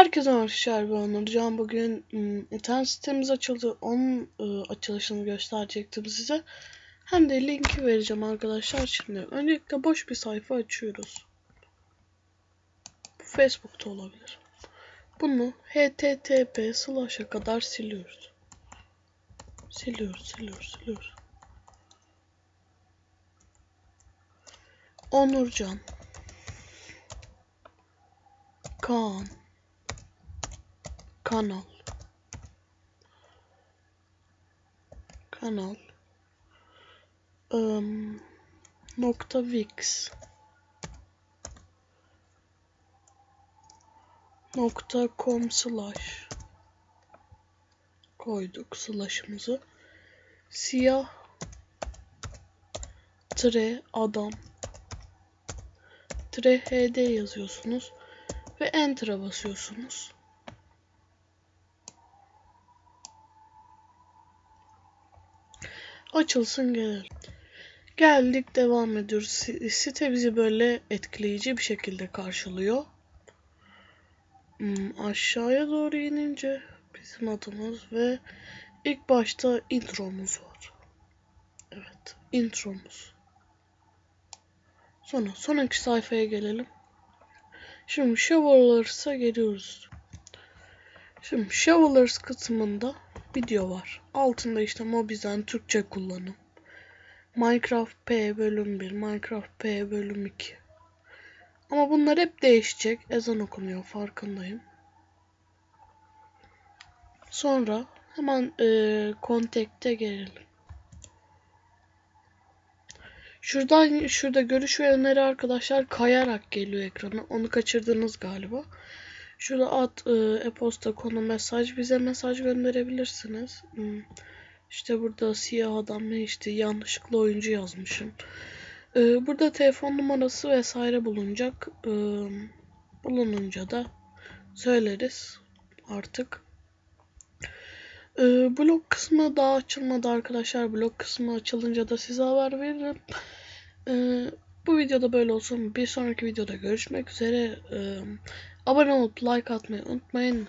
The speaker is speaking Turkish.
Herkese arkadaşlar ben Onurcan. Bugün ım, internet sitemiz açıldı. Onun ı, açılışını gösterecektim size. Hem de linki vereceğim arkadaşlar. Şimdi öncelikle boş bir sayfa açıyoruz. Bu Facebook'ta olabilir. Bunu http slash'a kadar siliyoruz. Siliyoruz, siliyoruz, siliyoruz. Onurcan Kaan kanal. Kanal. Im, nokta wix nokta com slash. Koyduk slash'ımızı. Siyah. Tre adam. Tre hd yazıyorsunuz ve enter'a basıyorsunuz. Açılsın gelelim. Geldik devam ediyoruz. Si- Site bizi böyle etkileyici bir şekilde karşılıyor. Hmm, aşağıya doğru inince bizim adımız ve ilk başta intromuz var. Evet, intromuz. Sonra sonraki sayfaya gelelim. Şimdi Shovellers'a geliyoruz. Şimdi Shovelers kısmında video var. Altında işte Mobizen Türkçe kullanım. Minecraft P bölüm 1, Minecraft P bölüm 2. Ama bunlar hep değişecek. Ezan okunuyor farkındayım. Sonra hemen e, Contact'e gelelim. Şuradan şurada görüş ve arkadaşlar kayarak geliyor ekrana. Onu kaçırdınız galiba. Şurada at e, e-posta konu mesaj bize mesaj gönderebilirsiniz. Hmm. İşte burada siyah adam ne işte yanlışlıkla oyuncu yazmışım. E, burada telefon numarası vesaire bulunacak. E, bulununca da söyleriz artık. E, blog kısmı daha açılmadı arkadaşlar. Blog kısmı açılınca da size haber veririm. Bu videoda böyle olsun. Bir sonraki videoda görüşmek üzere. E, abone olup like atmayı unutmayın.